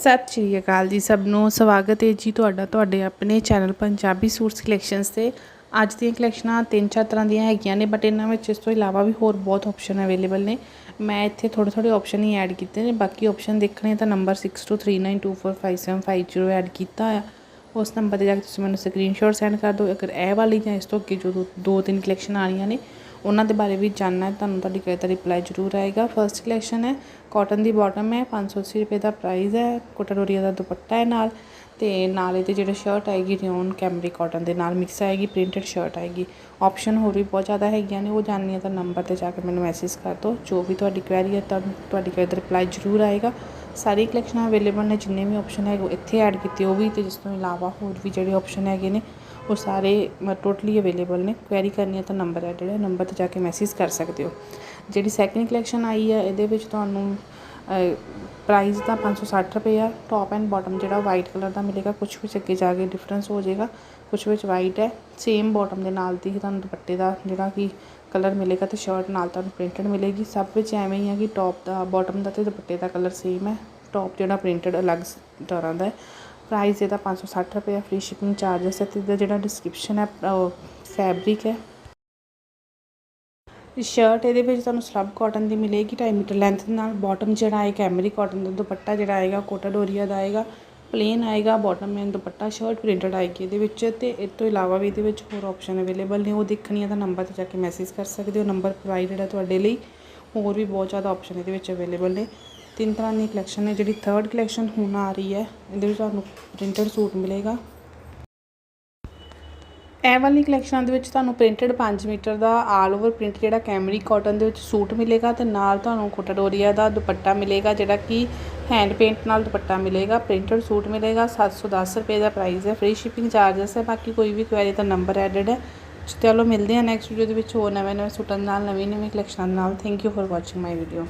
ਸਤਿ ਸ਼੍ਰੀ ਅਕਾਲ ਜੀ ਸਭ ਨੂੰ। ਸਵਾਗਤ ਹੈ ਜੀ ਤੁਹਾਡਾ ਤੁਹਾਡੇ ਆਪਣੇ ਚੈਨਲ ਪੰਜਾਬੀ ਸੂਟਸ ਕਲੈਕਸ਼ਨਸ ਤੇ। ਅੱਜ ਦੀਆਂ ਕਲੈਕਸ਼ਨਾਂ ਤਿੰਨ ਚਾਰ ਤਰ੍ਹਾਂ ਦੀਆਂ ਹੈਗੀਆਂ ਨੇ ਬਟ ਇਹਨਾਂ ਵਿੱਚ ਇਸ ਤੋਂ ਇਲਾਵਾ ਵੀ ਹੋਰ ਬਹੁਤ ਆਪਸ਼ਨ ਅਵੇਲੇਬਲ ਨੇ। ਮੈਂ ਇੱਥੇ ਥੋੜ੍ਹੇ ਥੋੜ੍ਹੇ ਆਪਸ਼ਨ ਹੀ ਐਡ ਕੀਤੇ ਨੇ। ਬਾਕੀ ਆਪਸ਼ਨ ਦੇਖਣੇ ਤਾਂ ਨੰਬਰ 6239245750 ਐਡ ਕੀਤਾ ਆ। ਉਸ ਨੰਬਰ ਤੇ ਜਾ ਕੇ ਤੁਸੀਂ ਮੈਨੂੰ ਸਕਰੀਨਸ਼ਾਟ ਸੈਂਡ ਕਰ ਦਿਓ। ਅਗਰ ਇਹ ਵਾਲੀ ਜਾਂ ਇਸ ਤੋਂ ਅੱਗੇ ਜੋ ਦੋ- ਦੋ ਤਿੰਨ ਕਲੈਕਸ਼ਨ ਆਣੀਆਂ ਨੇ ਉਹਨਾਂ ਦੇ ਬਾਰੇ ਵੀ ਜਾਣਨਾ ਹੈ, ਤੁਹਾਨੂੰ ਤੁਹਾਡੀ ਕਹੇ ਤਾਂ ਰਿਪਲਾਈ ਜ਼ਰੂਰ ਆਏਗਾ। ਫਰਸਟ ਕਲੈਕਸ਼ਨ ਹੈ ਕਾਟਨ ਦੀ ਬਾਟਮ ਹੈ 580 ਰੁਪਏ ਦਾ ਪ੍ਰਾਈਸ ਹੈ, ਕੋਟਾਡੋਰੀਆ ਦਾ ਦੁਪੱਟਾ ਹੈ ਨਾਲ। ਤੇ ਨਾਲ ਇਹਦੇ ਜਿਹੜੇ ਸ਼ਰਟ ਆਏਗੀ ਰਿਓਨ ਕੈਮਰੀ ਕਾਟਨ ਦੇ ਨਾਲ ਮਿਕਸ ਆਏਗੀ ਪ੍ਰਿੰਟਡ ਸ਼ਰਟ ਆਏਗੀ। ਆਪਸ਼ਨ ਹੋਰ ਵੀ ਬਹੁਤ ਜ਼ਿਆਦਾ ਹੈਗੀਆਂ ਨੇ, ਉਹ ਜਾਣਨੀਆਂ ਤਾਂ ਨੰਬਰ ਤੇ ਜਾ ਕੇ ਮੈਨੂੰ ਮੈਸੇਜ ਕਰ ਦਿਓ। ਜੋ ਵੀ ਤੁਹਾਡੀ ਕੁਐਰੀ ਹੈ, ਤੁਹਾਨੂੰ ਤੁਹਾਡੀ ਕਹੇ ਦਾ ਰਿਪਲਾਈ ਜ਼ਰੂਰ ਆਏਗਾ। ਸਾਰੀ ਕਲੈਕਸ਼ਨਾਂ ਅਵੇਲੇਬਲ ਨੇ, ਜਿੰਨੇ ਵੀ ਆਪਸ਼ਨ ਹੈਗੇ ਇੱਥੇ ਐਡ ਕੀਤੇ, ਉਹ ਵੀ ਤੇ ਜਿਸ ਤੋਂ ਇਲਾਵਾ ਹੋਰ ਵੀ ਜਿਹੜੇ ਆਪਸ਼ਨ ਹੈਗੇ ਨੇ ਉਹ ਸਾਰੇ ਟੋਟਲੀ ਅਵੇਲੇਬਲ ਨੇ। ਕੁਐਰੀ ਕਰਨੀ ਹੈ ਤਾਂ ਨੰਬਰ ਹੈ ਜਿਹੜਾ ਨੰਬਰ ਤੇ ਜਾ ਕੇ ਮੈਸੇਜ ਕਰ ਸਕਦੇ ਹੋ। ਜਿਹੜੀ ਸੈਕਿੰਡ ਕਲੈਕਸ਼ਨ ਆਈ ਹੈ, ਇਹਦੇ ਵਿੱਚ ਤੁਹਾਨੂੰ ਪ੍ਰਾਈਸ ਤਾਂ 560 ਰੁਪਏ ਆ। ਟੌਪ ਐਂਡ ਬਾਟਮ ਜਿਹੜਾ ਵਾਈਟ ਕਲਰ ਦਾ ਮਿਲੇਗਾ ਕੁਝ ਵਿੱਚ ਅੱਗੇ ਜਾ ਕੇ ਡਿਫਰੈਂਸ ਹੋ ਜਾਏਗਾ। ਕੁਝ ਵਿੱਚ ਵਾਈਟ ਹੈ। ਸੇਮ ਬਾਟਮ ਦੇ ਨਾਲ ਦੀ ਹੀ ਤੁਹਾਨੂੰ ਦੁਪੱਟੇ ਦਾ ਜਿਹੜਾ ਕਿ ਕਲਰ ਮਿਲੇਗਾ ਤੇ ਸ਼ਰਟ ਨਾਲ ਤੁਹਾਨੂੰ ਪ੍ਰਿੰਟਡ ਮਿਲੇਗੀ। ਸਭ ਵਿੱਚ ਐਵੇਂ ਹੀ ਆ ਕਿ ਟੌਪ ਦਾ ਬਾਟਮ ਦਾ ਤੇ ਦੁਪੱਟੇ ਦਾ ਕਲਰ ਸੇਮ ਹੈ। ਟੌਪ ਜਿਹੜਾ ਪ੍ਰਿੰਟਡ ਅਲੱਗ ਤਰ੍ਹਾਂ ਦਾ ਹੈ। ਪ੍ਰਾਈਸ ਇਹਦਾ 560 ਰੁਪਏ ਫ੍ਰੀ ਸ਼ਿਪਿੰਗ ਚਾਰजेस ਹੈ ਤੇ ਇਹਦਾ ਜਿਹੜਾ ਡਿਸਕ੍ਰਿਪਸ਼ਨ ਹੈ ਫੈਬਰਿਕ ਹੈ। ਸ਼ਰਟ ਇਹਦੇ ਵਿੱਚ ਤੁਹਾਨੂੰ ਸਲਬ ਕਾਟਨ ਦੀ ਮਿਲੇਗੀ 2.5 ਮੀਟਰ ਲੈਂਥ ਦੇ ਨਾਲ। ਬਾਟਮ ਜਿਹੜਾ ਹੈ ਕੈਮਰੀ ਕਾਟਨ ਦਾ ਦੁਪੱਟਾ ਜਿਹੜਾ ਆਏਗਾ ਕੋਟਾ ਡੋਰੀਆ ਦਾ ਆਏਗਾ। ਪਲੇਨ ਆਏਗਾ ਬਾਟਮ ਐਂਡ ਦੁਪੱਟਾ ਸ਼ਰਟ ਪ੍ਰਿੰਟਡ ਆਏਗੀ ਇਹਦੇ ਵਿੱਚ ਤੇ ਇਸ ਤੋਂ ਇਲਾਵਾ ਵੀ ਇਹਦੇ ਵਿੱਚ ਹੋਰ ਆਪਸ਼ਨ ਅਵੇਲੇਬਲ ਨੇ। ਉਹ ਦੇਖਣੀ ਹੈ ਤਾਂ ਨੰਬਰ ਤੇ ਜਾ ਕੇ ਮੈਸੇਜ ਕਰ ਸਕਦੇ ਹੋ। ਨੰਬਰ ਪ੍ਰੋਵਾਈਡਡ ਹੈ ਤੁਹਾਡੇ ਲਈ ਹੋਰ ਵੀ ਬਹੁਤ ਜ਼ਿਆਦਾ ਆਪਸ਼ਨ ਇਹਦੇ ਵਿੱਚ ਅਵੇਲੇਬਲ ਨੇ। ਤਿੰਨ ਤਰ੍ਹਾਂ ਦੀ ਕਲੈਕਸ਼ਨ ਹੈ ਜਿਹੜੀ ਥਰਡ ਕਲੈਕਸ਼ਨ ਹੁਣ ਆ ਰਹੀ ਹੈ, ਇਹਦੇ ਵਿੱਚ ਤੁਹਾਨੂੰ ਪ੍ਰਿੰਟਡ ਸੂਟ ਮਿਲੇਗਾ। ਇਹ ਵਾਲੀ ਕਲੈਕਸ਼ਨਾਂ ਦੇ ਵਿੱਚ ਤੁਹਾਨੂੰ ਪ੍ਰਿੰਟਡ 5 ਮੀਟਰ ਦਾ ਆਲ ਓਵਰ ਪ੍ਰਿੰਟ ਜਿਹੜਾ ਕੈਮਰੀ ਕਾਟਨ ਦੇ ਵਿੱਚ ਸੂਟ ਮਿਲੇਗਾ ਤੇ ਨਾਲ ਤੁਹਾਨੂੰ ਕੋਟਾਡੋਰੀਆ ਦਾ ਦੁਪੱਟਾ ਮਿਲੇਗਾ, ਜਿਹੜਾ ਕਿ ਹੈਂਡ ਪੇਂਟ ਨਾਲ ਦੁਪੱਟਾ ਮਿਲੇਗਾ ਪ੍ਰਿੰਟਡ ਸੂਟ ਮਿਲੇਗਾ 710 ਰੁਪਏ ਦਾ ਪ੍ਰਾਈਸ ਹੈ ਫ੍ਰੀ ਸ਼ਿਪਿੰਗ ਚਾਰजेस ਹੈ, ਬਾਕੀ ਕੋਈ ਵੀ ਕੁਐਰੀ ਦਾ ਨੰਬਰ ਐਡਡ ਹੈ। ਚਲੋ ਮਿਲਦੇ ਹਾਂ ਨੈਕਸਟ ਵੀਡੀਓ ਦੇ ਵਿੱਚ ਹੋਰ ਨਵੇਂ ਨਵੇਂ ਸੂਟਾਂ ਨਾਲ ਨਵੀਂ ਨਵੀਂ ਕਲੈਕਸ਼ਨਾਂ ਨਾਲ। Thank you for watching my video